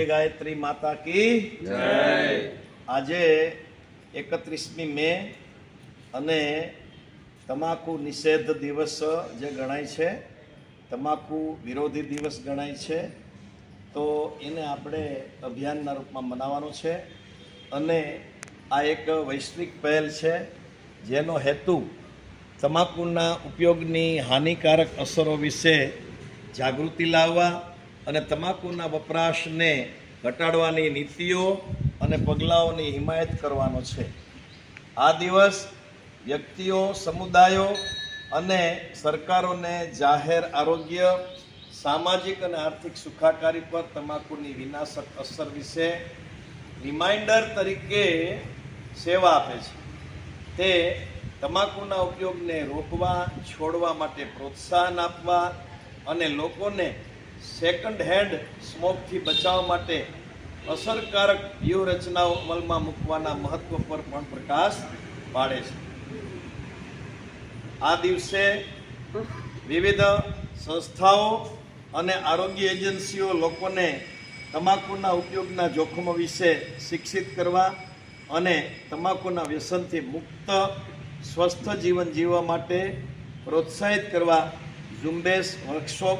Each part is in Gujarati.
બોલીએ ગાયત્રી માતા કી આજે એકત્રીસમી મે અને તમાકુ નિષેધ દિવસ જે ગણાય છે તમાકુ વિરોધી દિવસ ગણાય છે તો એને આપણે અભિયાનના રૂપમાં મનાવવાનો છે અને આ એક વૈશ્વિક પહેલ છે જેનો હેતુ તમાકુના ઉપયોગની હાનિકારક અસરો વિશે જાગૃતિ લાવવા અને તમાકુના વપરાશને ઘટાડવાની નીતિઓ અને પગલાઓની હિમાયત કરવાનો છે. આ દિવસ વ્યક્તિઓ, સમુદાયો અને સરકારોને જાહેર આરોગ્ય, સામાજિક અને આર્થિક સુખાકારી પર તમાકુની વિનાશક અસર વિશે રિમાઇન્ડર તરીકે સેવા આપે છે. તે તમાકુના ઉપયોગને રોકવા, છોડવા માટે પ્રોત્સાહન આપવા અને લોકોને સેકન્ડ હેન્ડ સ્મોકથી બચાવવા માટે અસરકારક વ્યૂહરચનાઓ અમલમાં મૂકવાના મહત્વ પર પણ પ્રકાશ પાડે છે. આ દિવસે વિવિધ સંસ્થાઓ અને આરોગ્ય એજન્સીઓ લોકોને તમાકુના ઉપયોગના જોખમો વિશે શિક્ષિત કરવા અને તમાકુના વ્યસનથી મુક્ત, સ્વસ્થ જીવન જીવવા માટે પ્રોત્સાહિત કરવા ઝુંબેશ વર્કશોપ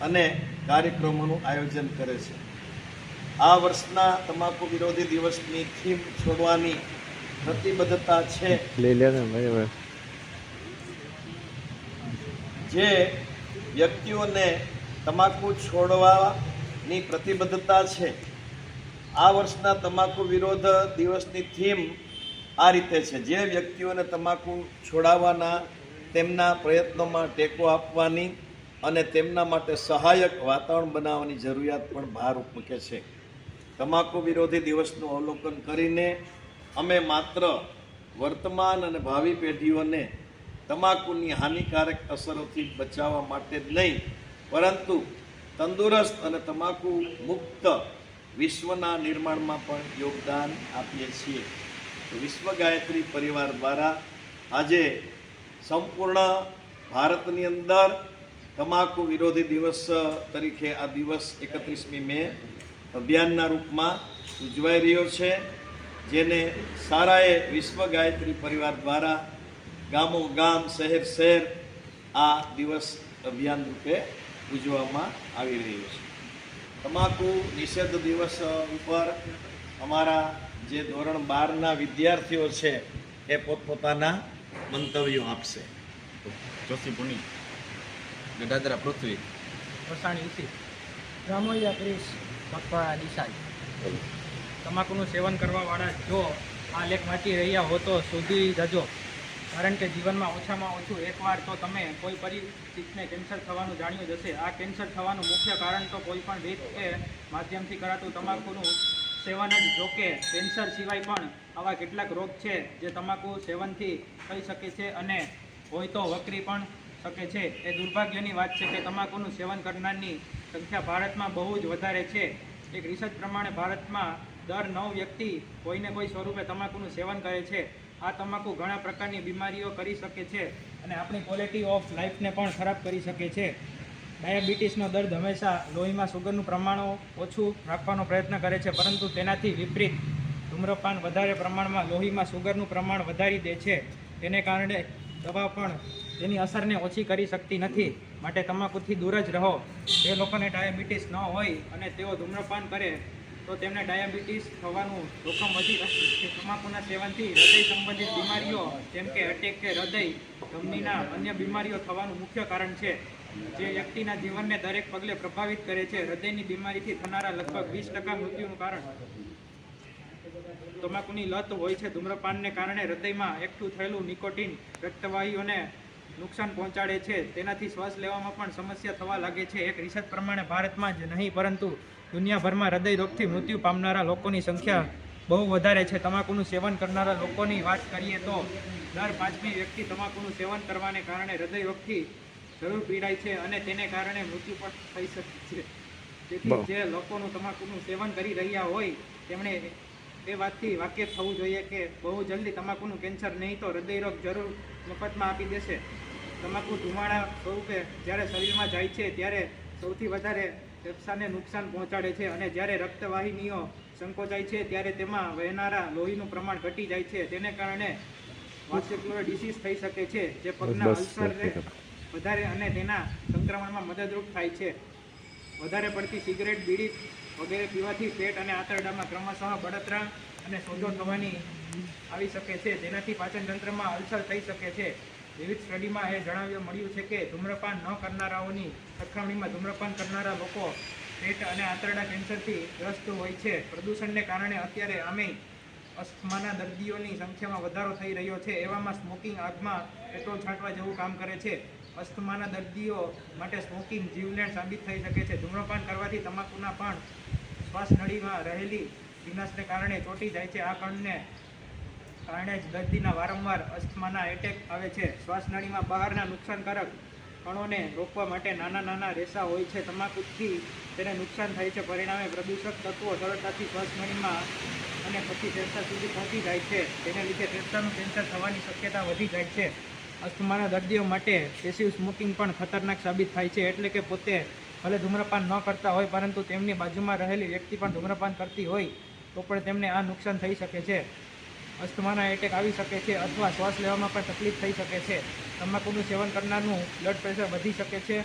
અને કાર્યક્રમોનું આયોજન કરે છે. આ વર્ષના તમાકુ વિરોધી દિવસની થીમ છોડવાની પ્રતિબદ્ધતા છે. જે વ્યક્તિઓને તમાકુ છોડવાની પ્રતિબદ્ધતા છે આ વર્ષના તમાકુ વિરોધ દિવસની થીમ આ રીતે છે. જે વ્યક્તિઓને તમાકુ છોડાવવાના તેમના પ્રયત્નોમાં ટેકો આપવાની અને તેમના માટે સહાયક વાતાવરણ બનાવવાની જરૂરિયાત પણ ભાર મૂકે છે. તમાકુ વિરોધી દિવસનું અવલોકન કરીને અમે માત્ર વર્તમાન અને ભાવિ પેઢીઓને તમાકુની હાનિકારક અસરોથી બચાવવા માટે જ નહીં, પરંતુ તંદુરસ્ત અને તમાકુ મુક્ત વિશ્વના નિર્માણમાં પણ યોગદાન આપીએ છીએ. વિશ્વ ગાયત્રી પરિવાર દ્વારા આજે સંપૂર્ણ ભારતની અંદર તમાકુ વિરોધી દિવસ તરીકે આ દિવસ એકત્રીસમી મે અભિયાનના રૂપમાં ઉજવાઈ રહ્યો છે, જેને સારાએ વિશ્વ ગાયત્રી પરિવાર દ્વારા ગામો ગામ, શહેર શહેર આ દિવસ અભિયાન રૂપે ઉજવવામાં આવી રહ્યું છે. તમાકુ નિષેધ દિવસ ઉપર અમારા જે ધોરણ બારના વિદ્યાર્થીઓ છે, એ પોતપોતાના મંતવ્યો આપશે. જોશી પુની ગદાદરા પૃથ્વી. વસાણી ઉસી રામોયા ક્રિશ મકવાણા દિશાઈ તમાકુનું સેવન કરવાવાળા જો આ લેખ વાંચી રહ્યા હો તો સુધી જજો. કારણ કે જીવનમાં ઓછામાં ઓછું એકવાર તો તમે કોઈ પરિસ્થિતિને કેન્સર થવાનું જાણ્યું જ હશે. આ કેન્સર થવાનું મુખ્ય કારણ તો કોઈ પણ રીત કે માધ્યમથી કરાતું તમાકુનું સેવન જ. જોકે કેન્સર સિવાય પણ આવા કેટલાક રોગ છે જે તમાકુ સેવનથી થઈ શકે છે અને હોય તો વકરી પણ શકે છે. એ દુર્ભાગ્યની વાત છે કે તમાકુનું સેવન કરનારની સંખ્યા ભારતમાં બહુ જ વધારે છે. એક રિસર્ચ પ્રમાણે ભારતમાં દર નવ વ્યક્તિ કોઈને કોઈ સ્વરૂપે તમાકુનું સેવન કરે છે. આ તમાકુ ઘણા પ્રકારની બીમારીઓ કરી શકે છે અને આપણી ક્વોલિટી ઓફ લાઈફને પણ ખરાબ કરી શકે છે. ડાયાબિટીસનો દર્દ હંમેશા લોહીમાં સુગરનું પ્રમાણ ઓછું રાખવાનો પ્રયત્ન કરે છે, પરંતુ તેનાથી વિપરીત ધૂમ્રપાન વધારે પ્રમાણમાં લોહીમાં સુગરનું પ્રમાણ વધારી દે છે. તેને કારણે દવા પણ તેની અસરને ઓછી કરી શકતી નથી. માટે તમાકુથી દૂર જ રહો. જે લોકોને ડાયાબિટીસ ન હોય અને તેઓ ધૂમ્રપાન કરે, તો તેમને ડાયાબિટીસ થવાનું જોખમ વધી રહ્યું છે. તમાકુના સેવનથી હૃદય સંબંધિત બીમારીઓ, જેમ કે અટેક કે હૃદય ધમનીના અન્ય બીમારીઓ થવાનું મુખ્ય કારણ છે. જે વ્યક્તિના જીવનને દરેક પગલે પ્રભાવિત કરે છે. હૃદયની બીમારીથી થનારા લગભગ વીસ ટકા મૃત્યુનું કારણ. તમાકુની લત હોય છે ધૂમ્રપાનને કારણે હૃદયમાં એકઠું થયેલું નિકોટિન, રક્તવાહીઓને નુકસાન પહોંચાડે છે. તેનાથી શ્વાસ લેવામાં પણ સમસ્યા થવા લાગે છે. એક રિસર્ચ પ્રમાણે ભારતમાં જ નહીં પરંતુ દુનિયાભરમાં હૃદય રોગથી મૃત્યુ પામનારા લોકોની સંખ્યા બહુ વધારે છે. તમાકુનું સેવન કરનારા લોકોની વાત કરીએ તો દર પાંચમી વ્યક્તિ તમાકુનું સેવન કરવાને કારણે હૃદય રોગથી જરૂર પીડાય છે અને તેને કારણે મૃત્યુ પણ થઈ શકે છે. તેથી જે લોકોનું તમાકુનું સેવન કરી રહ્યા હોય તેમણે એ વાતથી વાકેફ થવું જોઈએ કે બહુ જલ્દી તમાકુનું કેન્સર નહીં તો હૃદયરોગ જરૂર મફતમાં આપી દેશે. તમાકુ ધુમાડા સ્વરૂપે જ્યારે શરીરમાં જાય છે ત્યારે સૌથી વધારે ફેફસાને નુકસાન પહોંચાડે છે અને જ્યારે રક્તવાહિનીઓ સંકોચાય છે ત્યારે તેમાં વહેનારા લોહીનું પ્રમાણ ઘટી જાય છે. તેને કારણે વાસ્ક્યુલર ડિસીઝ થઈ શકે છે જે પગના અલ્સર વધારે અને તેના સંક્રમણમાં મદદરૂપ થાય છે. વધારે પડતી સિગરેટ બીડી વગેરે પીવાથી પેટ અને આંતરડામાં ક્રમશઃ બળતરા અને સોજો થવાની આવી શકે છે. જેનાથી પાચનતંત્રમાં અલ્સર થઈ શકે છે. વિવિધ સ્ટડીમાં એ જણાવ્યું, મળ્યું છે કે ધૂમ્રપાન ન કરનારાઓની સરખામણીમાં ધૂમ્રપાન કરનારા લોકો પેટ અને આંતરડા કેન્સરથી ગ્રસ્ત હોય છે. પ્રદૂષણને કારણે અત્યારે અમે અસ્થમાના દર્દીઓની સંખ્યામાં વધારો થઈ રહ્યો છે. એવામાં સ્મોકિંગ આગમાં પેટ્રોલ છાંટવા જેવું કામ કરે છે. અસ્થમાના દર્દીઓ માટે સ્મોકિંગ જીવલેણ સાબિત થઈ શકે છે. ધૂમ્રપાન કરવાથી તમાકુના પણ શ્વાસ નળીમાં રહેલી ભીનાશને કારણે ચોંટી જાય છે. આ કણને કારણે જ દર્દીના વારંવાર અસ્થમાના એટેક આવે છે. શ્વાસનળીમાં બહારના નુકસાનકારક કણોને રોકવા માટે નાના નાના રેસા હોય છે. તમાકુથી તેને નુકસાન થાય છે. પરિણામે પ્રદૂષક તત્વો સરળતાથી શ્વાસનળીમાં અને પછી ફેફસા સુધી પહોંચી જાય છે. તેને લીધે ફેફસાનું કેન્સર થવાની શક્યતા વધી જાય છે. અસ્થમાના દર્દીઓ માટે પેસિવ સ્મોકિંગ પણ ખતરનાક સાબિત થાય છે. એટલે કે પોતે ભલે ધૂમ્રપાન ન કરતા હોય, પરંતુ તેમની બાજુમાં રહેલી વ્યક્તિ પણ ધૂમ્રપાન કરતી હોય તો પણ તેમને આ નુકસાન થઈ શકે છે. અસ્થમાના એટેક આવી શકે છે અથવા શ્વાસ લેવામાં પણ તકલીફ થઈ શકે છે. તમાકુનું સેવન કરનારનું બ્લડ પ્રેશર વધી શકે છે.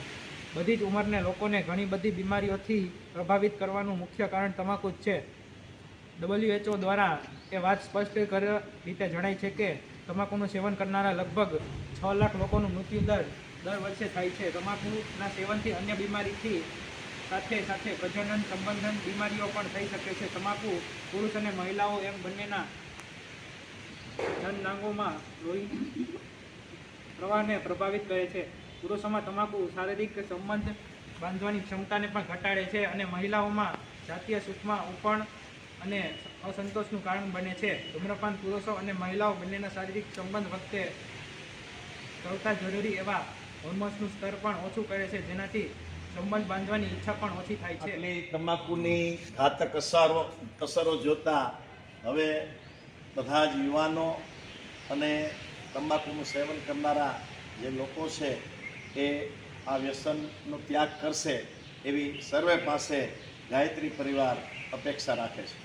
બધી જ ઉંમરને લોકોને ઘણી બધી બીમારીઓથી પ્રભાવિત કરવાનું મુખ્ય કારણ તમાકુ જ છે. ડબલ્યુએચઓ દ્વારા એ વાત સ્પષ્ટ રીતે જણાય છે કે તમાકુનું સેવન કરનારા લગભગ છ લાખ લોકોનું મૃત્યુ દર દર વર્ષે થાય છે. તમાકુના સેવનથી અન્ય બીમારીથી સાથે સાથે પ્રજનન સંબંધન બીમારીઓ પણ થઈ શકે છે. તમાકુ પુરુષ અને મહિલાઓ એમ બંનેના જનનાંગોમાં લોહી પ્રવાહને પ્રભાવિત કરે છે. પુરુષોમાં તમાકુ શારીરિક સંબંધ બાંધવાની ક્ષમતાને પણ ઘટાડે છે અને મહિલાઓમાં જાતીય સુખમાં ઉપણ અને અસંતોષનું કારણ બને છે. ધૂમ્રપાન પુરુષો અને મહિલાઓ બંનેના શારીરિક સંબંધ વખતે સૌથી જરૂરી એવા હોર્મોન્સનું સ્તર પણ ઓછું કરે છે, જેનાથી સંબંધ બાંધવાની ઈચ્છા પણ ઓછી થાય છે. એટલે તમાકુની ઘાતક અસરો અસરો જોતા હવે બધા જ યુવાનો અને તંબાકુનું સેવન કરનારા જે લોકો છે એ આ વ્યસનનો ત્યાગ કરશે એવી સર્વે પાસે ગાયત્રી પરિવાર અપેક્ષા રાખે છે.